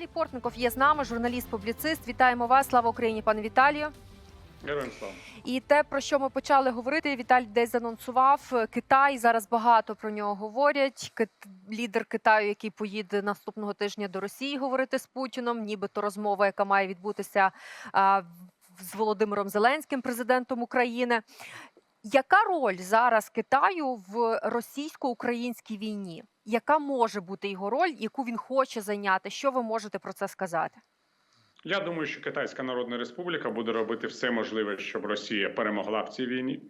Віталій Портников є з нами, журналіст-публіцист. Вітаємо вас. Слава Україні, пане Віталію. Героям слава. І те, про що ми почали говорити, Віталій десь анонсував е, Китай. Зараз багато про нього говорять. Лідер Китаю, який поїде наступного тижня до Росії говорити з Путіном, нібито розмова, яка має відбутися з Володимиром Зеленським, президентом України. Яка роль зараз Китаю в російсько-українській війні? Яка може бути його роль, яку він хоче зайняти? Що ви можете про це сказати? Я думаю, що Китайська Народна Республіка буде робити все можливе, щоб Росія перемогла в цій війні,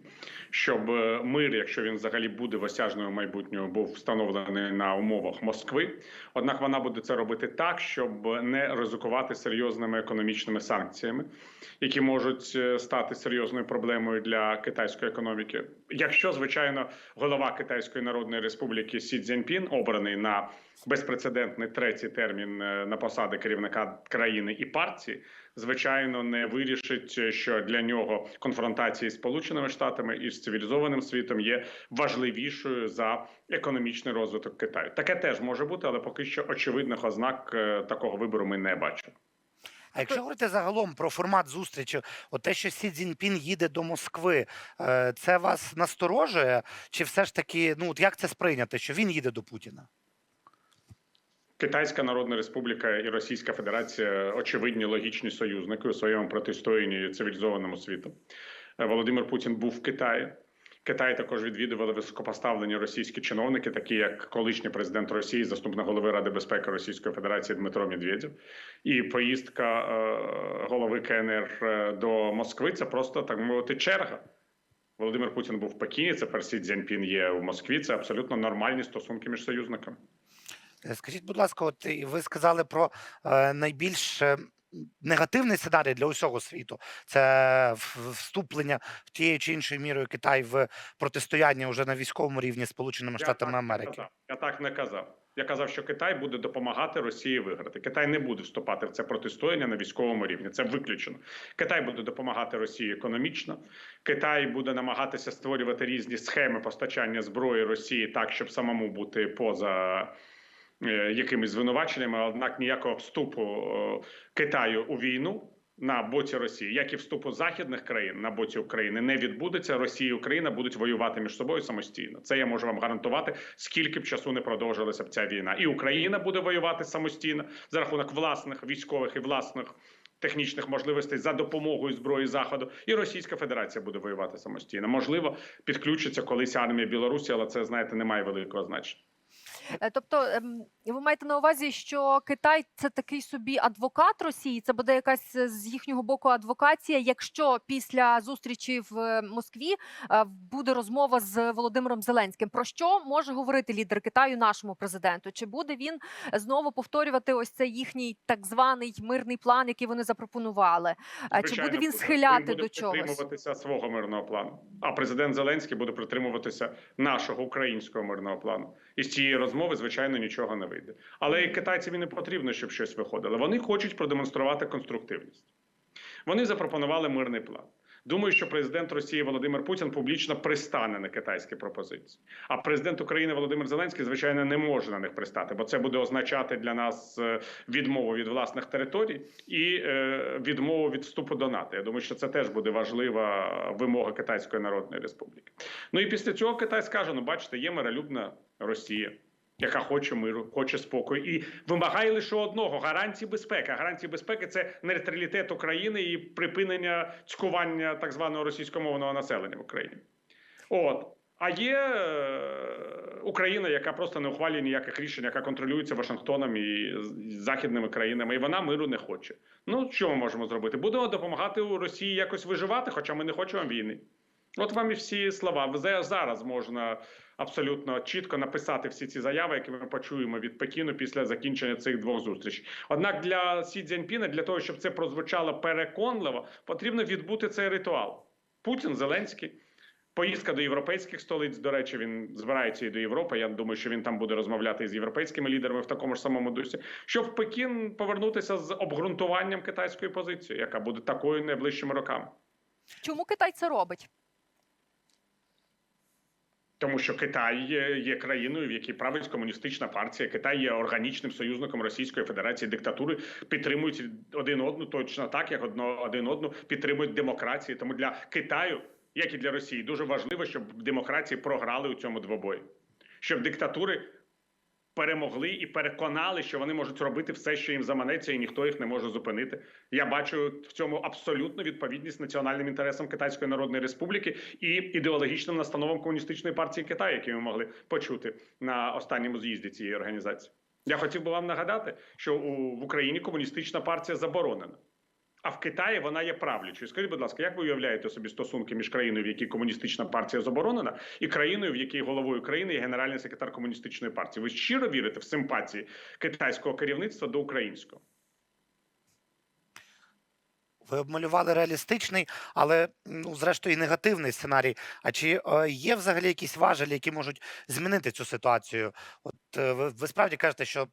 щоб е, мир, якщо він взагалі буде в осяжному майбутньому, був встановлений на умовах Москви. Однак вона буде це робити так, щоб не ризикувати серйозними економічними санкціями, які можуть е, стати серйозною проблемою для китайської економіки. Якщо звичайно голова Китайської Народної Республіки Сі Цзіньпін обраний на безпрецедентний третій термін е, на посади керівника країни і партії, звичайно, не вирішить, е, що для нього конфронтації з Сполученими Штатами і з цивілізованим світом є важливішою за економічний розвиток Китаю. Таке теж може бути, але поки що очевидних ознак е, такого вибору ми не бачимо. А якщо говорити загалом про формат зустрічі, от те, що Сі Цзіньпін їде до Москви, е, це вас насторожує? Чи все ж таки, ну от як це сприйняти, що він їде до Путіна? Китайська Народна Республіка і Російська Федерація очевидні логічні союзники у своєму протистоянні цивілізованому світу. Е, Володимир Путін був в Китаї. Китай також відвідували високопоставлені російські чиновники, такі як колишній президент Росії, заступник голови Ради безпеки Російської Федерації Дмитро Медведєв. І поїздка е, голови КНР е, до Москви це просто так мовити черга. Володимир Путін був в Пекіні. Це Сі Цзіньпін є у Москві. Це абсолютно нормальні стосунки між союзниками. Е, Скажіть, будь ласка, от ви сказали про е, найбільш е, негативний сценарій для усього світу. Це вступлення в тією чи іншою мірою Китай в протистояння вже на військовому рівні Сполученими Штатами Америки. Я так не казав. Я казав, що Китай буде допомагати Росії виграти. Китай не буде вступати в це протистояння на військовому рівні. Це виключено. Китай буде допомагати Росії економічно. Китай буде намагатися створювати різні схеми постачання зброї Росії так, щоб самому бути поза. Е, Якимись звинуваченнями, однак ніякого вступу е, Китаю у війну на боці Росії, як і вступу західних країн на боці України, не відбудеться. Росія і Україна будуть воювати між собою самостійно. Це я можу вам гарантувати, скільки б часу не продовжилася б ця війна. І Україна буде воювати самостійно за рахунок власних військових і власних. Технічних можливостей за допомогою зброї заходу, і Російська Федерація буде воювати самостійно. Можливо, підключиться колись армія Білорусі, але це знаєте не має великого значення. Е, Тобто, ем, ви маєте на увазі, що Китай це такий собі адвокат Росії, це буде якась е, з їхнього боку адвокація, якщо після зустрічі в е, Москві буде розмова з Володимиром Зеленським. Про що може говорити лідер Китаю нашому президенту? Чи буде він знову повторювати ось цей їхній так званий мирний план, який вони запропонували? Е, Чи буде він схиляти буде до чогось? притримуватися свого мирного плану. А президент Зеленський буде притримуватися нашого українського мирного плану. І з цієї розмови, звичайно, нічого не вийде. Але і китайцям і не потрібно, щоб щось виходило. Вони хочуть продемонструвати конструктивність. Вони запропонували мирний план. Думаю, що президент Росії Володимир Путін публічно пристане на китайські пропозиції. А президент України Володимир Зеленський, звичайно, не може на них пристати, бо це буде означати для нас е, відмову від власних територій і е, відмову від вступу до НАТО. Я думаю, що це теж буде важлива вимога Китайської Народної Республіки. Ну і після цього Китай скаже: ну, бачите, є миролюбна Росія. Яка хоче миру, хоче спокою, і вимагає лише одного гарантії безпеки. Гарантії безпеки це нейтралітет України і припинення цькування так званого російськомовного населення в Україні. От а є е, Україна, яка просто не ухвалює ніяких рішень, яка контролюється Вашингтоном і західними країнами, і вона миру не хоче. Ну що ми можемо зробити? Будемо допомагати Росії якось виживати, хоча ми не хочемо війни. От вам і всі слова. Зараз можна абсолютно чітко написати всі ці заяви, які ми почуємо від Пекіну після закінчення цих двох зустрічей. Однак для Сі Цзіньпіна, для того, щоб це прозвучало переконливо, потрібно відбути цей ритуал. Путін, Зеленський. Поїздка до європейських столиць. До речі, він збирається і до Європи. Я думаю, що він там буде розмовляти з європейськими лідерами в такому ж самому дусі. Щоб в Пекін повернутися з обґрунтуванням китайської позиції, яка буде такою найближчими роками. Чому Китай це робить? Тому що Китай є, країною, в якій править комуністична партія. Китай є органічним союзником Російської Федерації диктатури, підтримують один одну точно так, як одно один одну підтримують демократії. Тому для Китаю, як і для Росії, дуже важливо, щоб демократії програли у цьому двобої, щоб диктатури перемогли і переконали, що вони можуть робити все, що їм заманеться, і ніхто їх не може зупинити. Я бачу в цьому абсолютну відповідність національним інтересам Китайської Народної Республіки і ідеологічним настановам комуністичної партії Китаю, які ми могли почути на останньому з'їзді цієї організації. Я хотів би вам нагадати, що в Україні комуністична партія заборонена. А в Китаї вона є правлячою. Скажіть, будь ласка, як ви уявляєте собі стосунки між країною, в якій комуністична партія заборонена, і країною, в якій головою країни є генеральний секретар комуністичної партії? Ви щиро вірите в симпатії китайського керівництва до українського? Ви обмалювали реалістичний, але ну, зрештою і негативний сценарій. А чи е, є взагалі якісь важелі, які можуть змінити цю ситуацію? От е, ви, ви справді кажете, що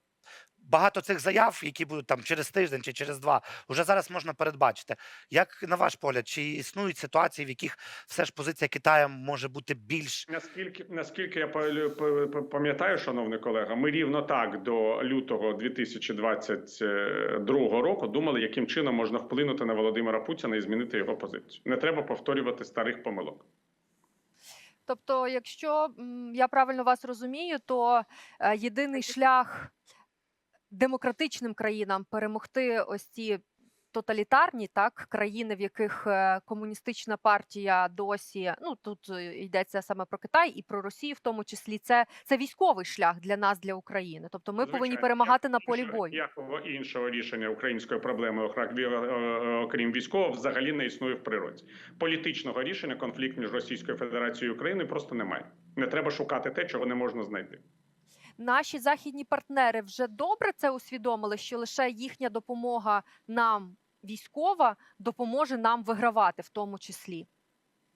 багато цих заяв, які будуть там через тиждень чи через два, вже зараз можна передбачити. Як на ваш погляд, чи існують ситуації, в яких все ж позиція Китаю може бути більш Наскільки наскільки я пам'ятаю, шановний колега, ми рівно так до лютого 2022 року думали, яким чином можна вплинути на Володимира Путіна і змінити його позицію. Не треба повторювати старих помилок. Тобто, якщо я правильно вас розумію, то е, єдиний шлях демократичним країнам перемогти ось ці тоталітарні так країни, в яких е, комуністична партія досі ну тут е, йдеться саме про Китай і про Росію, в тому числі це, це військовий шлях для нас, для України. Тобто, ми повинні перемагати як на полі бою. Якого іншого рішення української проблеми, е, окрім військового, взагалі не існує в природі. Політичного рішення конфлікт між Російською Федерацією і Україною просто немає. Не треба шукати те, чого не можна знайти. Наші західні партнери вже добре це усвідомили, що лише їхня допомога нам військова допоможе нам вигравати, в тому числі.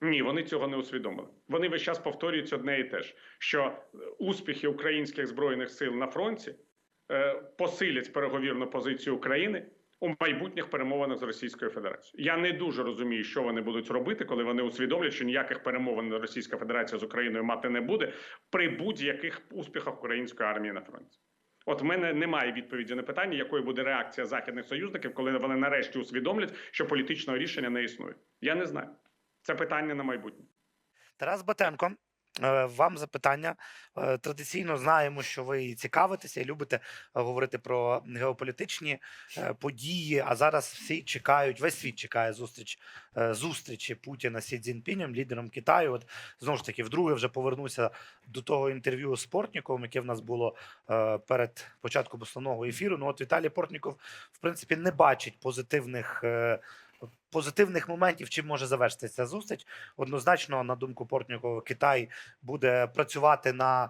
Ні, вони цього не усвідомили. Вони весь час повторюють одне і те ж: що е, успіхи українських збройних сил на фронті е, посилять переговірну позицію України у майбутніх перемовинах з Російською Федерацією. Я не дуже розумію, що вони будуть робити, коли вони усвідомлять, що ніяких перемовин Російська Федерація з Україною мати не буде при будь-яких успіхах української армії на фронті. От в мене немає відповіді на питання, якою буде реакція західних союзників, коли вони нарешті усвідомлять, що політичного рішення не існує. Я не знаю. Це питання на майбутнє. Тарас Батенко, вам запитання. Е, Традиційно знаємо, що ви цікавитеся і любите е, говорити про геополітичні е, події. А зараз всі чекають, весь світ чекає зустріч е, зустрічі Путіна з Сі Цзіньпінем, лідером Китаю. От знову ж таки, вдруге вже повернуся до того інтерв'ю з Портніковим, яке в нас було е, перед початком основного ефіру. Ну от Віталій Портніков, в принципі, не бачить позитивних. Позитивних моментів, чим може завершитися зустріч, однозначно, на думку Портнікова, Китай буде працювати на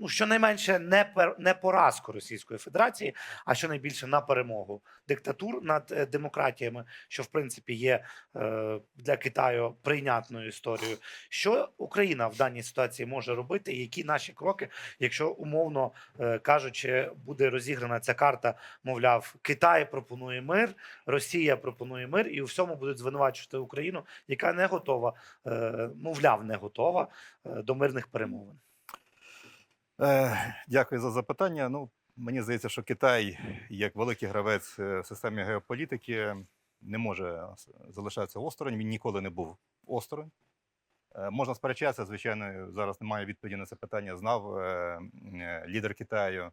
ну щонайменше не пер, не поразку Російської Федерації, а щонайбільше на перемогу диктатур над е, демократіями, що в принципі є е, для Китаю прийнятною історією. Що Україна в даній ситуації може робити, і які наші кроки, якщо умовно е, кажучи, буде розіграна ця карта, мовляв, Китай пропонує мир, Росія пропонує мир, і у всьому будуть звинувачувати Україну, яка не готова, е, мовляв, не готова е, до мирних перемовин. Е, Дякую за запитання. Ну, мені здається, що Китай, як великий гравець е, в системі геополітики, не може залишатися осторонь. Він ніколи не був осторонь. Е, Можна сперечатися, звичайно, зараз немає відповіді на це питання. Знав лідер Китаю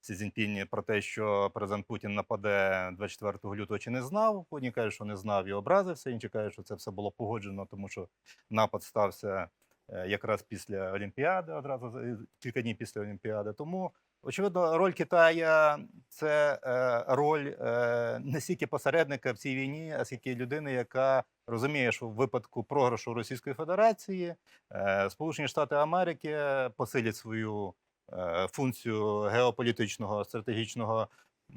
Сі Цзіньпінь про те, що президент Путін нападе 24 лютого, чи не знав. Одні кажуть, що не знав і образився, інші кажуть, що це все було погоджено, тому що напад стався якраз після Олімпіади, одразу за- кілька днів після Олімпіади. Тому, очевидно, роль Китая це е, роль е, не стільки посередника в цій війні, а скільки людини, яка розуміє, що в випадку програшу Російської Федерації е, Сполучені Штати Америки посилять свою е, функцію геополітичного стратегічного.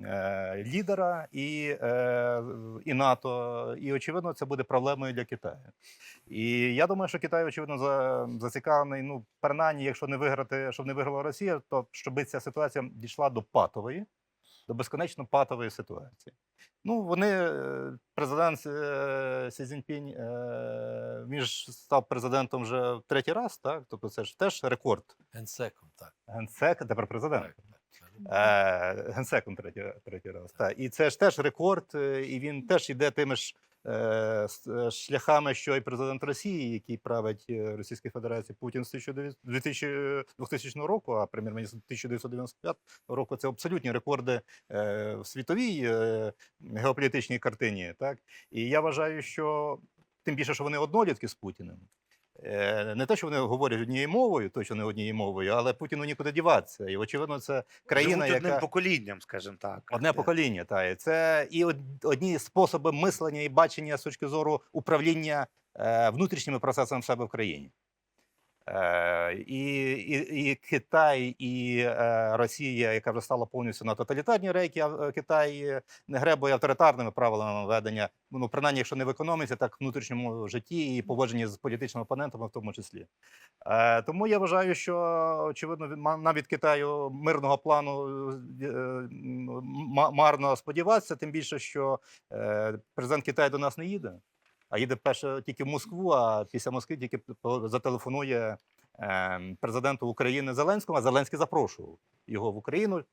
Е, Лідера і, е, і НАТО, і очевидно, це буде проблемою для Китаю. І я думаю, що Китай, очевидно, за, зацікавлений. Ну, принаймні, якщо не виграти, щоб не виграла Росія, то щоб ця ситуація дійшла до патової, до безконечно патової ситуації. Ну, вони, е, президент Сі Цзіньпінь, він ж став президентом вже в третій раз, так? Тобто це ж теж рекорд. Генсеком, так. Генсек, тепер президент. так, так. Е, Генсеком третій, третій раз. Так. І це ж теж рекорд, е, і він теж йде тими ж е, е, шляхами, що і президент Росії, який править Російської Федерації Путін з 1900 2000, 2000 року, а прем'єр-міністр 1995 року. Це абсолютні рекорди е, в світовій е, геополітичній картині. Так? І я вважаю, що тим більше, що вони однолітки з Путіним. Е, Не те, що вони говорять однією мовою, точно не однією мовою, але Путіну нікуди діватися. І очевидно, це країна, яка... одним поколінням, скажімо так. одне покоління. Та і це і од- одні способи мислення і бачення з точки зору управління е, внутрішніми процесами в себе в країні. Е, і, і, і Китай, і е, Росія, яка вже стала повністю на тоталітарні рейки, а е, Китай не гребує авторитарними правилами ведення, ну принаймні, якщо не в економіці, так в внутрішньому житті і поводженні з політичними опонентами, в тому числі. Тому я вважаю, що очевидно від- ма- навіть Китаю мирного плану марно сподіватися, тим більше, що президент Китаю до нас не їде. А їде перше тільки в Москву, а після Москви тільки зателефонує е, президенту України Зеленському, а Зеленський запрошував його в Україну.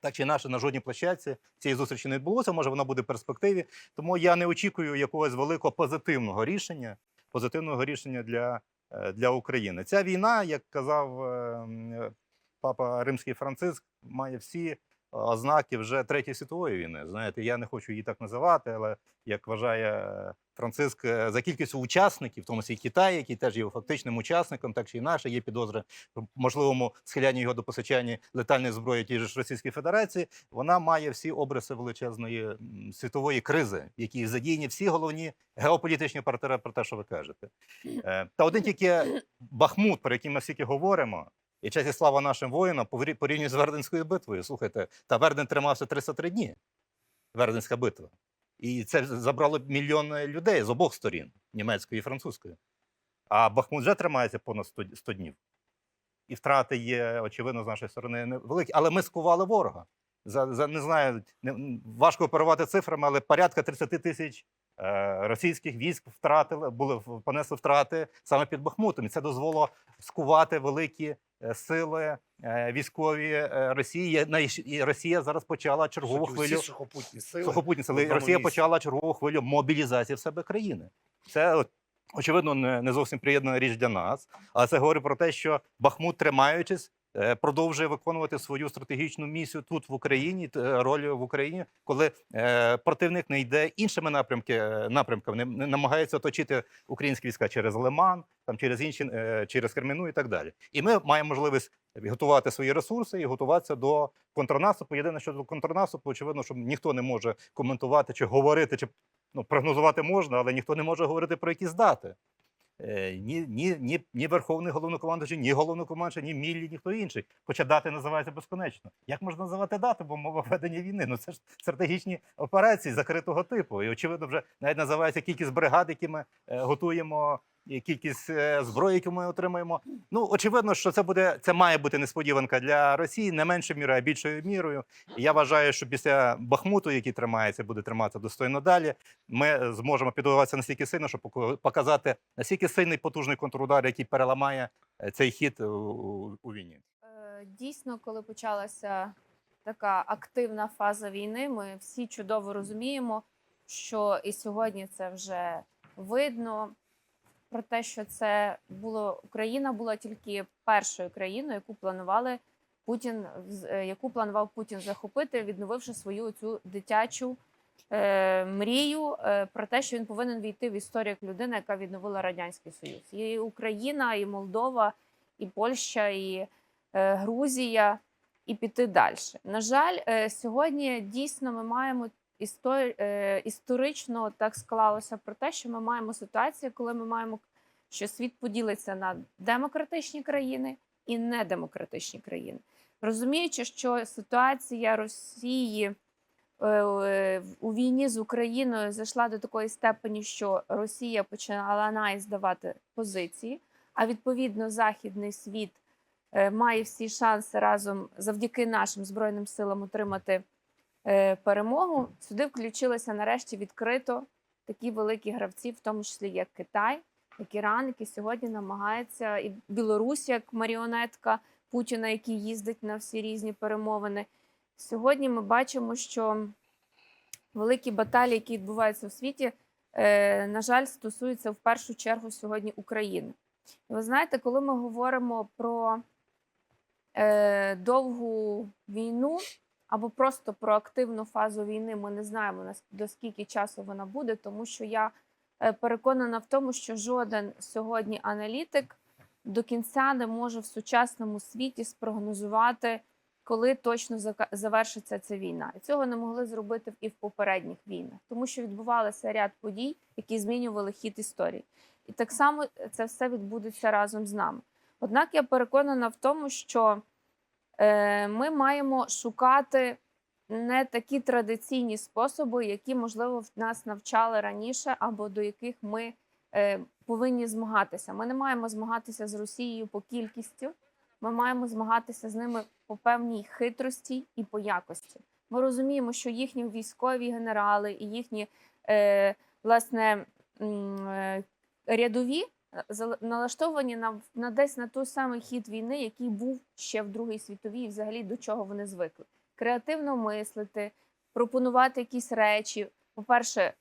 Так чи інакше, на жодній площадці цієї зустрічі не відбулося. Може, вона буде в перспективі. Тому я не очікую якогось великого позитивного рішення, позитивного рішення для, е, для України. Ця війна, як казав е, папа Римський Франциск, має всі ознаки вже Третьої світової війни. Знаєте, я не хочу її так називати, але як вважає Франциск, е, за кількістю учасників, в тому числі Китай, який теж є фактичним учасником, так чи інакше, є підозри в можливому схилянні його до постачання летальної зброї же ж Російської Федерації. Вона має всі обриси величезної світової кризи, в якій задіяні всі головні геополітичні партнери про те, що ви кажете. Е, Та один тільки Бахмут, про який ми стільки говоримо. І честь і слава нашим воїнам порі- порівняно з Верденською битвою. Слухайте, та Верден тримався 303 дні. Верденська битва. І це забрало мільйон людей з обох сторін німецької і французької. А Бахмут вже тримається понад 100, 100 днів. І втрати є, очевидно, з нашої сторони невеликі. Але ми скували ворога. За, за не знаю, не, важко оперувати цифрами, але порядка 30 тисяч е, російських військ втратили, були понесли втрати саме під Бахмутом. І це дозволило скувати великі е, сили е, військові е, Росії. І Росія зараз почала чергову хвилю сухопутні сили. сухопутні сили. Росія місці. почала чергову хвилю мобілізації в себе країни. Це очевидно не, зовсім приєднана річ для нас, але це говорить про те, що Бахмут, тримаючись, е, продовжує виконувати свою стратегічну місію тут в Україні, е, роль в Україні, коли е, противник не йде іншими напрямки, е, напрямками, не, намагається оточити українські війська через Лиман, там через інші е, через Креміну і так далі. І ми маємо можливість готувати свої ресурси і готуватися до контрнаступу. Єдине, що до контрнаступу, очевидно, що ніхто не може коментувати чи говорити, чи ну, прогнозувати можна, але ніхто не може говорити про якісь дати. Е, Ні, ні, ні, ні Верховний головнокомандуючий, ні головнокомандуючий, ні Міллі, ніхто інший. Хоча дати називаються безконечно. Як можна називати дати, бо мова ведення війни? Ну це ж стратегічні операції закритого типу. І очевидно, вже навіть називається кількість бригад, які ми е, готуємо, кількість е, зброї, яку ми отримаємо. Ну очевидно, що це буде це має бути несподіванка для Росії, не меншою мірою, а більшою мірою. І я вважаю, що після Бахмуту, який тримається, буде триматися достойно далі. Ми зможемо підготуватися настільки сильно, щоб показати настільки сильний потужний контрудар, який переламає е, цей хід у війні. Е, Дійсно, коли почалася така активна фаза війни, ми всі чудово розуміємо, що і сьогодні це вже видно. Про те, що це було Україна була тільки першою країною, яку планували Путін, е, яку планував Путін захопити, відновивши свою цю дитячу е, мрію е, про те, що він повинен війти в історію як людина, яка відновила радянський союз. І Україна, і Молдова, і Польща, і е, Грузія, і піти далі. На жаль, е, сьогодні дійсно ми маємо історично так склалося про те, що ми маємо ситуацію, коли ми маємо, що світ поділиться на демократичні країни і недемократичні країни. Розуміючи, що ситуація Росії е, е, у війні з Україною зайшла до такої степені, що Росія почала най здавати позиції, а відповідно західний світ е, має всі шанси разом завдяки нашим збройним силам отримати е, перемогу. Сюди включилися нарешті відкрито такі великі гравці, в тому числі як Китай, як Іран, який сьогодні намагається, і Білорусь як маріонетка Путіна, який їздить на всі різні перемовини. Сьогодні ми бачимо, що великі баталії, які відбуваються в світі, е, на жаль, стосуються в першу чергу сьогодні України. Ви знаєте, коли ми говоримо про е, довгу війну або просто про активну фазу війни, ми не знаємо до скільки часу вона буде, тому що я е, переконана в тому, що жоден сьогодні аналітик до кінця не може в сучасному світі спрогнозувати, коли точно завершиться ця війна. І цього не могли зробити і в попередніх війнах, тому що відбувалося ряд подій, які змінювали хід історії. І так само це все відбудеться разом з нами. Однак я переконана в тому, що ми маємо шукати не такі традиційні способи, які, можливо, в нас навчали раніше, або до яких ми е, повинні змагатися. Ми не маємо змагатися з Росією по кількістю, ми маємо змагатися з ними по певній хитрості і по якості. Ми розуміємо, що їхні військові генерали і їхні е, власне е, рядові е, налаштовані на, на десь на той самий хід війни, який був ще в Другій світовій, і взагалі до чого вони звикли. Креативно мислити, пропонувати якісь речі. По-перше,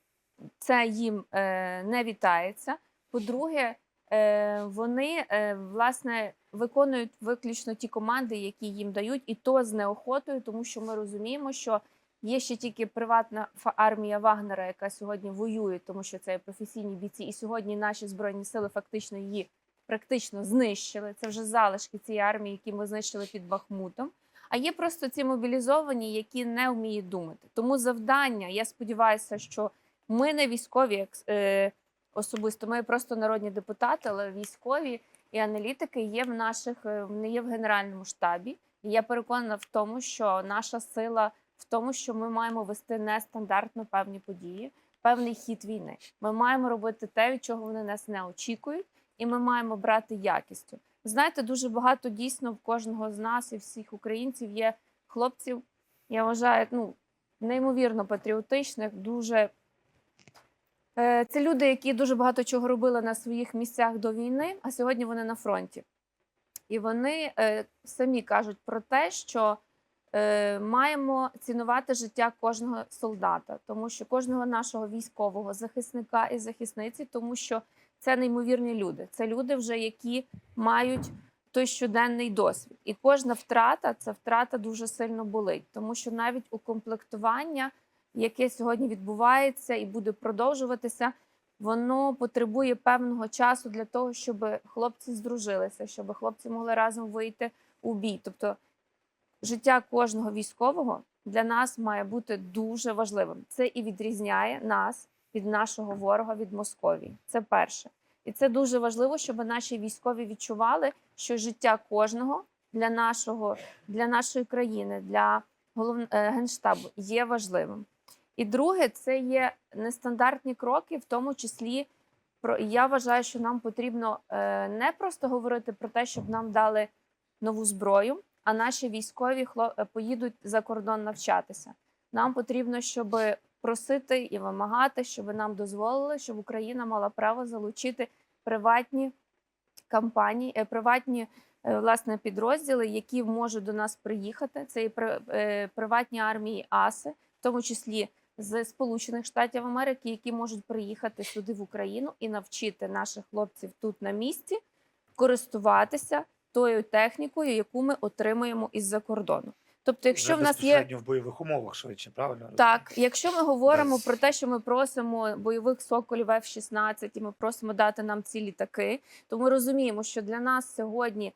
це їм е, не вітається. По-друге, е, вони е, власне виконують виключно ті команди, які їм дають, і то з неохотою, тому що ми розуміємо, що є ще тільки приватна армія Вагнера, яка сьогодні воює, тому що це професійні бійці, і сьогодні наші збройні сили фактично її практично знищили. Це вже залишки цієї армії, які ми знищили під Бахмутом. А є просто ці мобілізовані, які не вміють думати. Тому завдання, я сподіваюся, що ми не військові е, особисто, ми просто народні депутати, але військові і аналітики є в наших не є в генеральному штабі. І я переконана в тому, що наша сила в тому, що ми маємо вести нестандартно певні події, певний хід війни. Ми маємо робити те, від чого вони нас не очікують, і ми маємо брати якістю. Знаєте, дуже багато дійсно в кожного з нас і всіх українців є хлопців. Я вважаю, ну неймовірно патріотичних, дуже Е, Це люди, які дуже багато чого робили на своїх місцях до війни, а сьогодні вони на фронті. І вони е, самі кажуть про те, що маємо цінувати життя кожного солдата, тому що кожного нашого військового захисника і захисниці, тому що це неймовірні люди. Це люди, вже які мають той щоденний досвід. І кожна втрата це втрата дуже сильно болить, тому що навіть укомплектування яке сьогодні відбувається і буде продовжуватися, воно потребує певного часу для того, щоб хлопці здружилися, щоб хлопці могли разом вийти у бій. Тобто життя кожного військового для нас має бути дуже важливим. Це і відрізняє нас від нашого ворога від Московії. Це перше. І це дуже важливо, щоб наші військові відчували, що життя кожного для нашого, для нашої країни, для голов... е, генштабу є важливим. І друге, це є нестандартні кроки, в тому числі про я вважаю, що нам потрібно е, не просто говорити про те, щоб нам дали нову зброю, а наші військові е, поїдуть за кордон навчатися. Нам потрібно, щоб просити і вимагати, щоб нам дозволили, щоб Україна мала право залучити приватні компанії, е, приватні е, власне підрозділи, які можуть до нас приїхати. Це і приватні армії АСИ, в тому числі з Сполучених Штатів Америки, які можуть приїхати сюди в Україну і навчити наших хлопців тут на місці користуватися тою технікою, яку ми отримуємо із-за кордону. Тобто, якщо Вже в нас є в бойових умовах швидше, правильно? так, якщо ми говоримо Без- про те, що ми просимо бойових соколів F-16, і ми просимо дати нам ці літаки, то ми розуміємо, що для нас сьогодні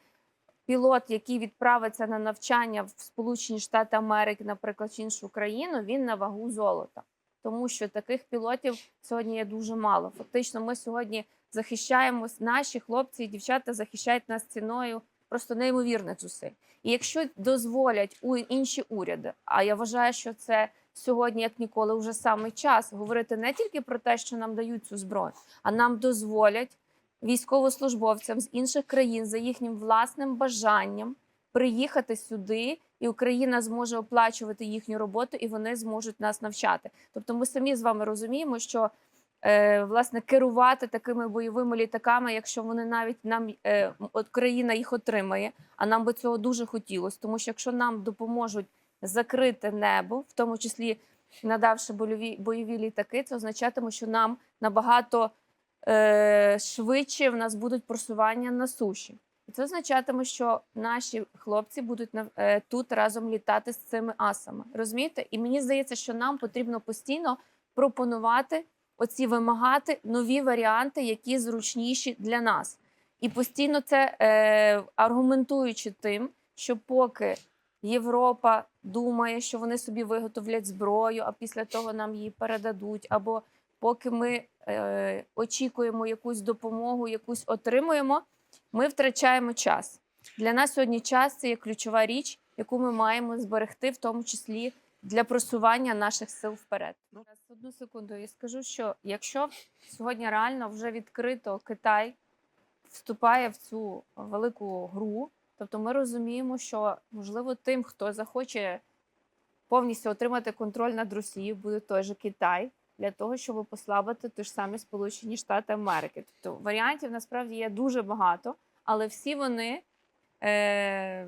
пілот, який відправиться на навчання в Сполучені Штати Америки, наприклад, чи іншу країну, він на вагу золота. Тому що таких пілотів сьогодні є дуже мало. Фактично, ми сьогодні захищаємось, наші хлопці і дівчата захищають нас ціною просто неймовірних зусиль. І якщо дозволять у інші уряди, а я вважаю, що це сьогодні, як ніколи, вже саме час говорити не тільки про те, що нам дають цю зброю, а нам дозволять військовослужбовцям з інших країн за їхнім власним бажанням приїхати сюди і Україна зможе оплачувати їхню роботу, і вони зможуть нас навчати. Тобто, ми самі з вами розуміємо, що власне керувати такими бойовими літаками, якщо вони навіть нам е, от країна їх отримає, а нам би цього дуже хотілося, тому що якщо нам допоможуть закрити небо, в тому числі надавши бойові, бойові літаки, це означатиме, що нам набагато е, швидше в нас будуть просування на суші. І це означатиме, що наші хлопці будуть е, тут разом літати з цими асами. Розумієте? І мені здається, що нам потрібно постійно пропонувати оці вимагати нові варіанти, які зручніші для нас. І постійно це е, аргументуючи тим, що поки Європа думає, що вони собі виготовлять зброю, а після того нам її передадуть, або поки ми е, очікуємо якусь допомогу, якусь отримуємо, ми втрачаємо час. Для нас сьогодні час це є ключова річ, яку ми маємо зберегти, в тому числі для просування наших сил вперед. Зараз одну секунду я скажу, що якщо сьогодні реально вже відкрито Китай вступає в цю велику гру, тобто ми розуміємо, що можливо тим, хто захоче повністю отримати контроль над Росією, буде той же Китай для того, щоб послабити ті ж самі Сполучені Штати Америки. Тобто варіантів насправді є дуже багато, але всі вони е,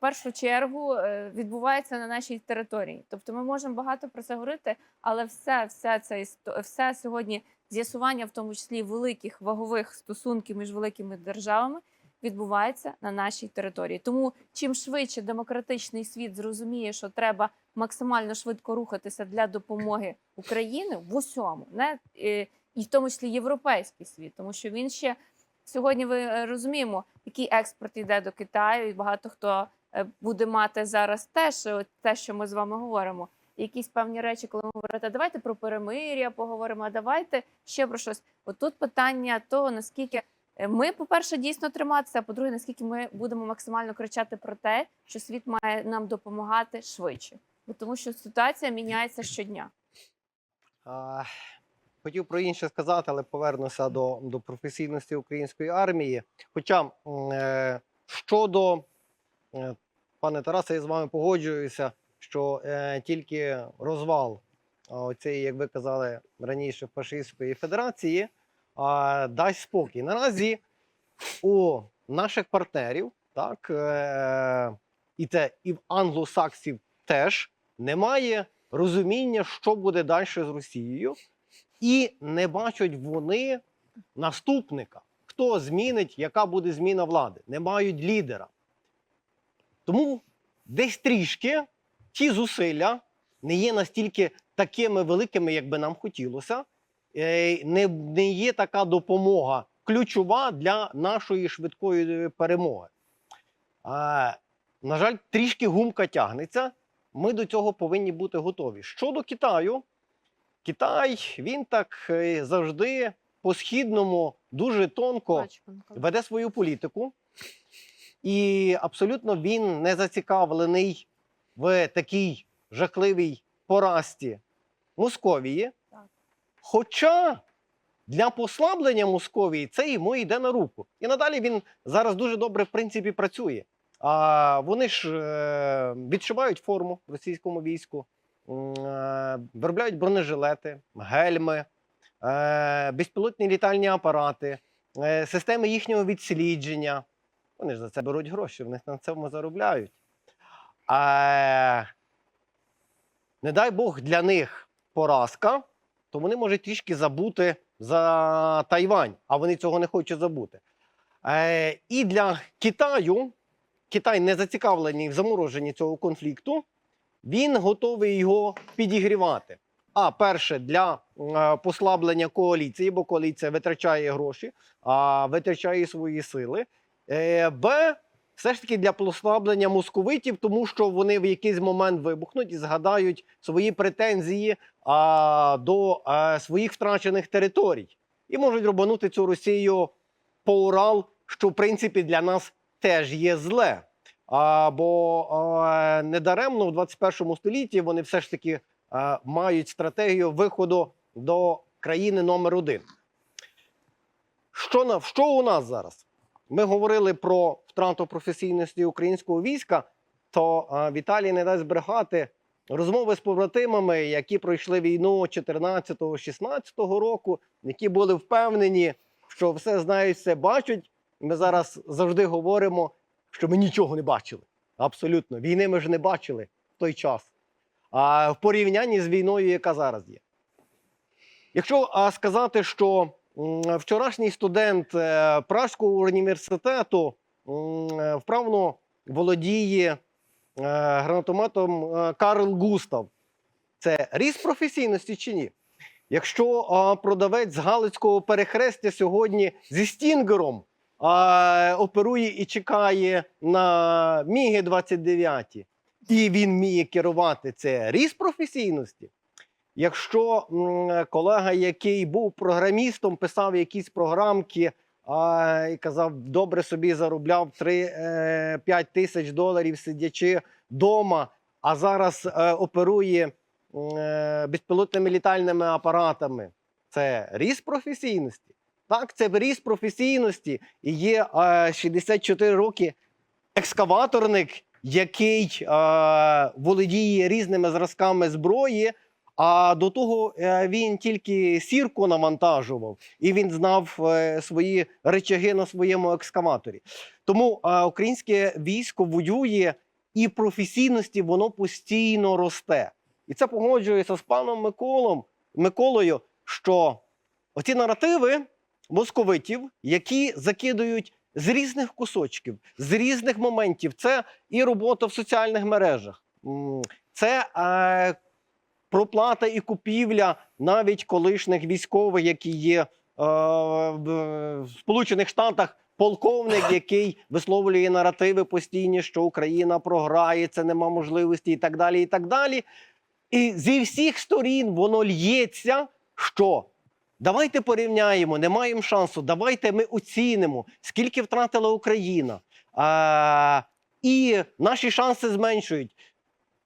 першу чергу е, відбуваються на нашій території. Тобто ми можемо багато про це говорити, але все, все це все сьогодні з'ясування, в тому числі великих вагових стосунків між великими державами, відбувається на нашій території. Тому чим швидше демократичний світ зрозуміє, що треба максимально швидко рухатися для допомоги Україні в усьому, не е, і в тому числі європейський світ, тому що він ще сьогодні ви е, розуміємо, який експорт йде до Китаю, і багато хто буде мати зараз теж е, те, що ми з вами говоримо. Якісь певні речі, коли ми говорите, давайте про перемир'я поговоримо, а давайте ще про щось. Отут питання того, наскільки е, ми, по-перше, дійсно триматися, а по-друге, наскільки ми будемо максимально кричати про те, що світ має нам допомагати швидше, бо тому що ситуація міняється щодня. А, Хотів про інше сказати, але повернуся до, до професійності української армії. Хоча е, щодо е, пане Тарасе, я з вами погоджуюся, що е, тільки розвал цієї, як ви казали раніше, фашистської федерації а, дасть спокій. Наразі у наших партнерів, так е, і це і в англосаксів теж немає розуміння, що буде далі з Росією, і не бачать вони наступника, хто змінить, яка буде зміна влади. Не мають лідера. Тому десь трішки ті зусилля не є настільки такими великими, як би нам хотілося. Е, Не, не є така допомога ключова для нашої швидкої перемоги. А, на жаль, трішки гумка тягнеться ми до цього повинні бути готові. Щодо Китаю, Китай він так е, завжди по східному дуже тонко веде свою політику, і абсолютно він не зацікавлений в такій жахливій поразці Московії. Так. Хоча для послаблення Московії це йому йде на руку. І надалі він зараз дуже добре, в принципі, працює. А вони ж е, відшивають форму російському війську, е, виробляють бронежилети, гельми, е, безпілотні літальні апарати, системи їхнього відслідження. Вони ж за це беруть гроші, вони на цьому заробляють. А, не дай Бог для них поразка, то вони можуть трішки забути за Тайвань, а вони цього не хочуть забути. Е, і для Китаю Китай не зацікавлений в замороженні цього конфлікту, він готовий його підігрівати. А перше, для е, послаблення коаліції, бо коаліція витрачає гроші, а витрачає свої сили. Е, Б. Все ж таки для послаблення московитів, тому що вони в якийсь момент вибухнуть і згадають свої претензії а, до а, своїх втрачених територій. І можуть робанути цю Росію по Урал, що в принципі для нас теж є зле. А, бо а, недаремно в 21 столітті вони все ж таки а, мають стратегію виходу до країни номер один. Що, що у нас зараз? Ми говорили про втрату професійності українського війська. то Віталій не дасть брехати. Розмови з побратимами, які пройшли війну 14-16 року, які були впевнені, що все знають, все бачать. Ми зараз завжди говоримо, що ми нічого не бачили. Абсолютно. Війни ми ж не бачили в той час. А в порівнянні з війною, яка зараз є. Якщо а, сказати, що вчорашній студент е, Пражського університету е, вправно володіє е, гранатометом Карл Густав, це ріст професійності чи ні? Якщо продавець з Галицького перехрестя сьогодні зі стінгером оперує і чекає на Міги 29, і він вміє керувати, це ріст професійності. Якщо колега, який був програмістом, писав якісь програмки і казав, добре собі заробляв 3-5 тисяч доларів, сидячи вдома, а зараз е, оперує е, безпілотними літальними апаратами, це ріст професійності. Так, це ріст професійності і є е, 64 роки екскаваторник, який е, володіє різними зразками зброї. А до того е, він тільки сірку навантажував, і він знав е, свої речаги на своєму екскаваторі. Тому е, українське військо воює і професійності воно постійно росте. І це погоджується з паном Миколом, Миколою, що оці наративи московитів, які закидують з різних кусочків, з різних моментів, це і робота в соціальних мережах, це проплата і купівля навіть колишніх військових, які є е, в Сполучених Штатах. Полковник, який висловлює наративи постійні, що Україна програє, це нема можливості, і так далі. І так далі. І зі всіх сторін воно л'ється, що давайте порівняємо, не маємо шансу. Давайте ми оцінимо, скільки втратила Україна. А, і наші шанси зменшують.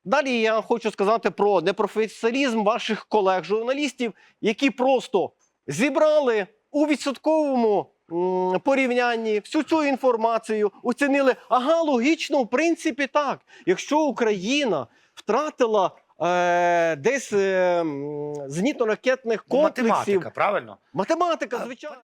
Далі я хочу сказати про непрофесіоналізм ваших колег-журналістів, які просто зібрали у відсотковому порівнянні всю цю інформацію, оцінили. Ага, логічно, в принципі, так. Якщо Україна втратила е, десь е, зенітно-ракетних комплексів, Математика, правильно? математика, звичайно.